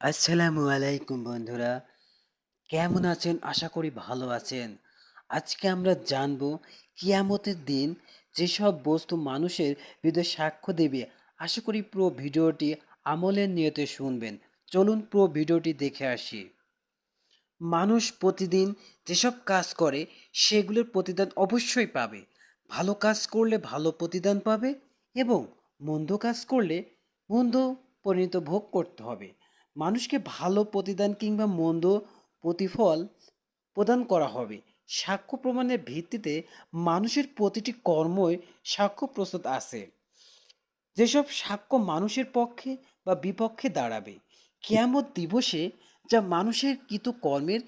আসসালামু আলাইকুম বন্ধুরা। কেমন আছেন? আশা করি ভালো আছেন। আজকে আমরা জানব কিয়ামতের দিন যেসব বস্তু মানুষের বিরুদ্ধে সাক্ষ্য দেবে। আশা করি পুরো ভিডিওটি আমলের নিয়তে শুনবেন। চলুন পুরো ভিডিওটি দেখে আসি। মানুষ প্রতিদিন যেসব কাজ করে, সেগুলোর প্রতিদান অবশ্যই পাবে। ভালো কাজ করলে ভালো প্রতিদান পাবে এবং মন্দ কাজ করলে মন্দ পরিণত ভোগ করতে হবে। মানুষকে ভালো প্রতিদান কিংবা মন্দ প্রতিফল প্রদান করা হবে। সাক্ষ্য প্রমাণের ভিত্তিতে মানুষের প্রতিটি কর্মই সাক্ষ্য প্রস্তুত আছে। যেসব সাক্ষ্য মানুষের পক্ষে বা বিপক্ষে দাঁড়াবে, কেয়ামত দিবসে যা মানুষের কৃত কর্মের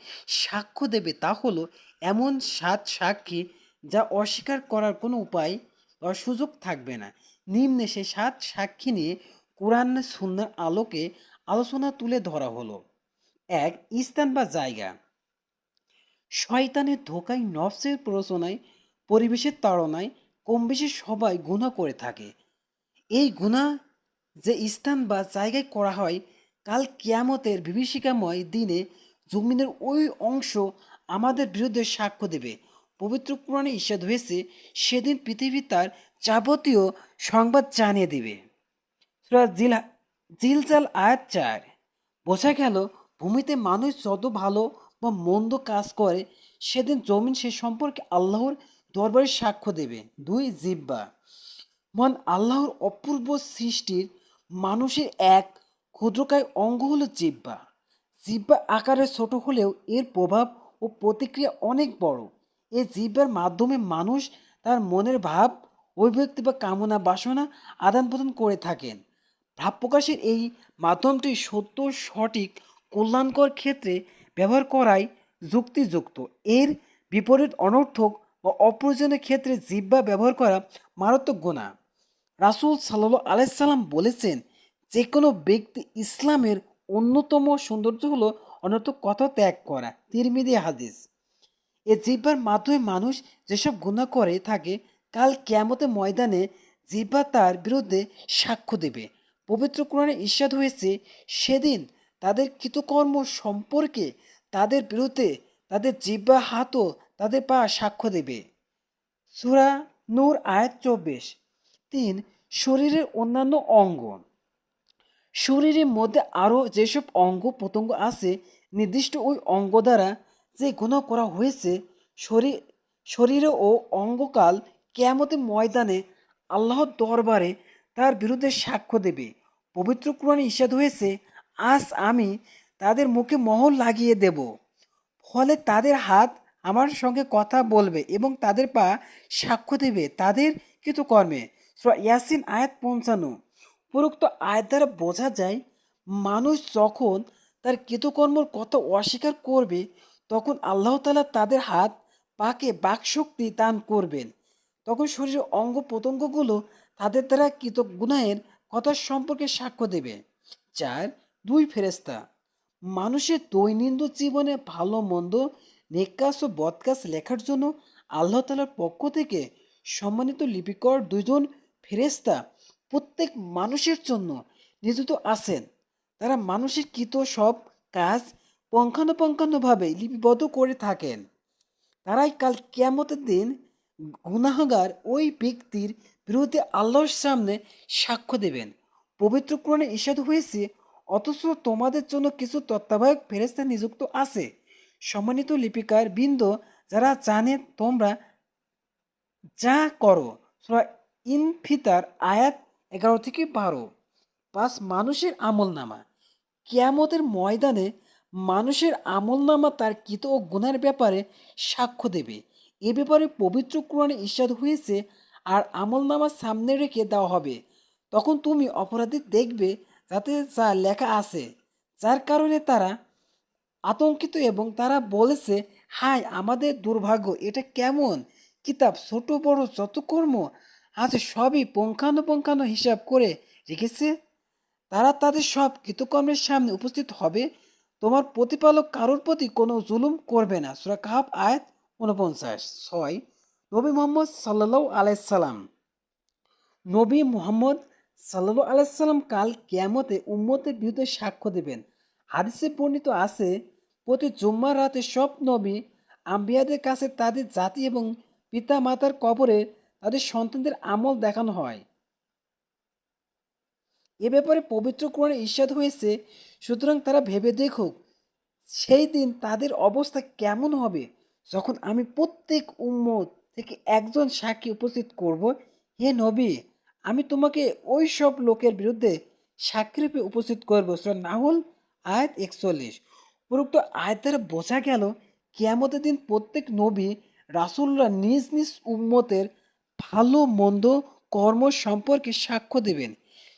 সাক্ষ্য দেবে তা হলো এমন সাত সাক্ষী যা অস্বীকার করার কোনো উপায় বা সুযোগ থাকবে না। নিম্নে সে সাত সাক্ষী নিয়ে কোরআন সুন্নার আলোকে আলোচনা তুলে ধরা হলো। এক, স্থান বা জায়গা। শয়তানের ধোকায় নফসের প্ররোচনায়, পরিবেশের তাড়নায় কম বেশি সবাই গুণা করে থাকে। এই গুণা যে স্থান বা জায়গায় করা হয়, কাল কিয়ামতের বিভীষিকাময় দিনে জমিনের ওই অংশ আমাদের বিরুদ্ধে সাক্ষ্য দেবে। পবিত্র পুরাণে ঈর্ষাদ হয়েছে, সেদিন পৃথিবী তার যাবতীয় সংবাদ জানিয়ে দেবে। সূরা জিল জিলজাল আয়াত চার বোঝা গেল, ভূমিতে মানুষ যত ভালো বা মন্দ কাজ করে, সেদিন জমিন সে সম্পর্কে আল্লাহর দরবারে সাক্ষ্য দেবে। দুই, জিব্বা। মন আল্লাহর অপূর্ব সৃষ্টির মানুষের এক ক্ষুদ্রকায় অঙ্গ হলো জিব্বা। জিব্বা আকারে ছোট হলেও এর প্রভাব ও প্রতিক্রিয়া অনেক বড়। এই জিব্বার মাধ্যমে মানুষ তার মনের ভাব, অভিব্যক্তি বা কামনা বাসনা আদান প্রদান করে থাকেন। ভাব প্রকাশের এই মাধ্যমটি সত্য, সঠিক, কল্যাণকর ক্ষেত্রে ব্যবহার করাই যুক্তিযুক্ত। এর বিপরীত অনর্থক বা অপ্রয়োজনীয় ক্ষেত্রে জিব্বা ব্যবহার করা মারাত্মক গোনা রাসুল সাল্লাহ আলাইসাল্লাম বলেছেন যে কোনো ব্যক্তি ইসলামের অন্যতম সৌন্দর্য হলো অনর্থক কথা ত্যাগ করা। তিরমিদি হাদিস। এ জিব্বার মাধ্যমে মানুষ যেসব গুণা করে থাকে, কাল কেয়ামতে ময়দানে জিব্বা তার বিরুদ্ধে সাক্ষ্য দেবে। পবিত্র কোরআনে ঈর্ষাদ হয়েছে, সেদিন তাদের কৃতকর্ম সম্পর্কে তাদের বিরুদ্ধে তাদের জিব্বা হাতও তাদের পা সাক্ষ্য দেবে। সুরা নূর, আয়াত চব্বিশ। তিন, শরীরের অন্যান্য অঙ্গ। শরীরের মধ্যে আরও যেসব অঙ্গ, প্রত্যঙ্গ আছে, নির্দিষ্ট ওই অঙ্গ দ্বারা যে গুণ করা হয়েছে শরীর শরীরে ও অঙ্গকাল কেয়ামতের ময়দানে আল্লাহর দরবারে তার বিরুদ্ধে সাক্ষ্য দেবে। পবিত্র কোরআনে ঈর্ষাদ হয়েছে, আজ আমি তাদের মুখে মহল লাগিয়ে দেব। ফলে তাদের হাত আমার সঙ্গে কথা বলবে এবং তাদের পা সাক্ষ্য দেবে তাদের কৃতকর্মে। ইয়াসিন আয়াত পৌঁছানো উপরোক্ত আয়াত দ্বারা বোঝা যায়, মানুষ যখন তার কৃতকর্মর কথা অস্বীকার করবে, তখন আল্লাহ তালা তাদের হাত পাকে বাকশক্তি দান করবেন। তখন শরীরের অঙ্গ প্রত্যঙ্গগুলো তাদের দ্বারা কৃত গুনাহের কথা সম্পর্কে সাক্ষ্য দেবে। চার, দুই ফেরেস্তা মানুষের দৈনন্দিন জীবনে ভালো, মন্দ নেকাস ও বদকাস লেখার জন্য আল্লাহ তালার পক্ষ থেকে সম্মানিত লিপিকর দুজন ফেরেস্তা প্রত্যেক মানুষের জন্য নিযুক্ত আছেন। তারা মানুষের কৃত সব কাজ পঙ্খানুপঙ্খানুভাবে লিপিবদ্ধ করে থাকেন। তারাই কাল কেমতের দিন গুনাহগার ওই ব্যক্তির বিরুদ্ধে আল্লাহর সামনে সাক্ষ্য দেবেন। পবিত্র কোরআনে ঈর্ষাদ হয়েছে, অথচ তোমাদের জন্য কিছু তত্ত্বাবধায়ক ফেরেস্তা নিযুক্ত আছে। সম্মানিত লিপিকার বৃন্দ, যারা জানে, তোমরা যা করো ইনফিতার আয়াত এগারো থেকে বারো। পাঁচ মানুষের আমল নামা কেয়ামতের ময়দানে মানুষের আমল নামা তার কৃত ও গুণার ব্যাপারে সাক্ষ্য দেবে। এ ব্যাপারে পবিত্র কোরআনে ঈর্ষাদ হয়েছে আর আমল নামা সামনে রেখে দেওয়া হবে। তখন তুমি অপরাধী দেখবে যাতে যা লেখা আছে, যার কারণে তারা আতঙ্কিত এবং তারা বলেছে হাই আমাদের দুর্ভাগ্য, এটা কেমন? কিতাব ছোট, বড় যত কর্ম আছে সবই পুঙ্খানুপুঙ্খানু হিসাব করে রেখেছে। তারা তাদের সব কৃতকর্মের সামনে উপস্থিত হবে। তোমার প্রতিপালক কারোর প্রতি কোনো জুলুম করবে না। সুরা কাহাব আয়াত উনপঞ্চাশ ছয়। নবী মোহাম্মদ সাল্লাহ আলাইসাল্লাম নবী মোহাম্মদ সাল্লাহ আলাইসাল্লাম কাল কেয়ামতে উম্মতের বিরুদ্ধে সাক্ষ্য দেবেন। হাদিসে বর্ণিত আছে, প্রতি জুম্মার রাতে সব নবী আম্বিয়াদের কাছে তাদের জাতি এবং পিতা মাতার কবরে তাদের সন্তানদের আমল দেখানো হয়। এ ব্যাপারে পবিত্র কোরআনে ঈর্ষাদ হয়েছে, সুতরাং তারা ভেবে দেখুক, সেই দিন তাদের অবস্থা কেমন হবে? যখন আমি প্রত্যেক উম্মত থেকে একজন সাক্ষী উপস্থিত করব, হে নবী, আমি তোমাকে ওই সব লোকের বিরুদ্ধে সাক্ষী রূপে উপস্থিত করব। নাহুল, আয়াত একচল্লিশ। উপরোক্ত আয়াত দ্বারা বোঝা গেল, কিয়ামতের দিন প্রত্যেক নবী রাসূলরা নিজ নিজ উম্মতের ভালো, মন্দ কর্ম সম্পর্কে সাক্ষ্য দেবেন।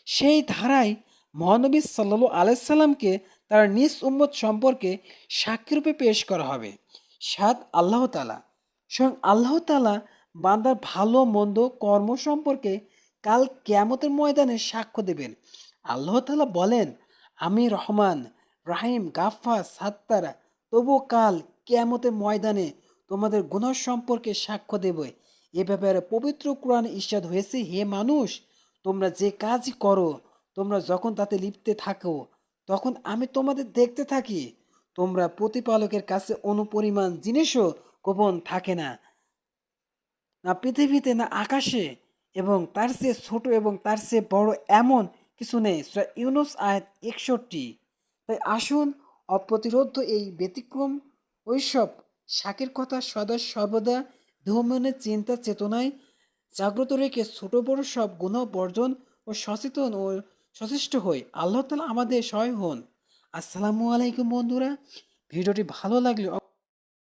সেই ধারায় মহানবী সাল্লু আলাইসাল্লামকে তার নিজ উম্মত সম্পর্কে সাক্ষীরূপে পেশ করা হবে। সাত আল্লাহ তালা স্বয়ং আল্লাহ তালা বান্দার ভালো, মন্দ কর্ম সম্পর্কে কাল কেয়ামতের ময়দানে সাক্ষ্য দেবেন। আল্লাহ তালা বলেন, আমি রহমান, রাহিম গাফফা সাত্তারা তবু কাল কেয়ামতের ময়দানে তোমাদের গুনাহ সম্পর্কে সাক্ষ্য দেবে। এ ব্যাপারে পবিত্র কোরআন ইস্যাদ হয়েছে, হে মানুষ, তোমরা যে কাজই করো, তোমরা যখন তাতে লিপ্তে থাকো, তখন আমি তোমাদের দেখতে থাকি। তোমরা প্রতিপালকের কাছে অনুপরিমাণ জিনিসও গোপন থাকে না। না পৃথিবীতে, না আকাশে, এবং তার চেয়ে ছোট এবং তার চেয়ে বড় এমন কিছু নেই। ইউনুস আয়াত একষট্টি। তাই আসুন অপ্রতিরোধ এই ব্যতিক্রম ওইসব শাকের কথা সদা সর্বদা ধর্মনের চিন্তা, চেতনায় জাগ্রত রেখে ছোট বড় সব গুণ বর্জন ও সচেতন ও সচেষ্ট হই। আল্লাহ তালা আমাদের সহায় হন। আসসালামু আলাইকুম বন্ধুরা। ভিডিওটি ভালো লাগলে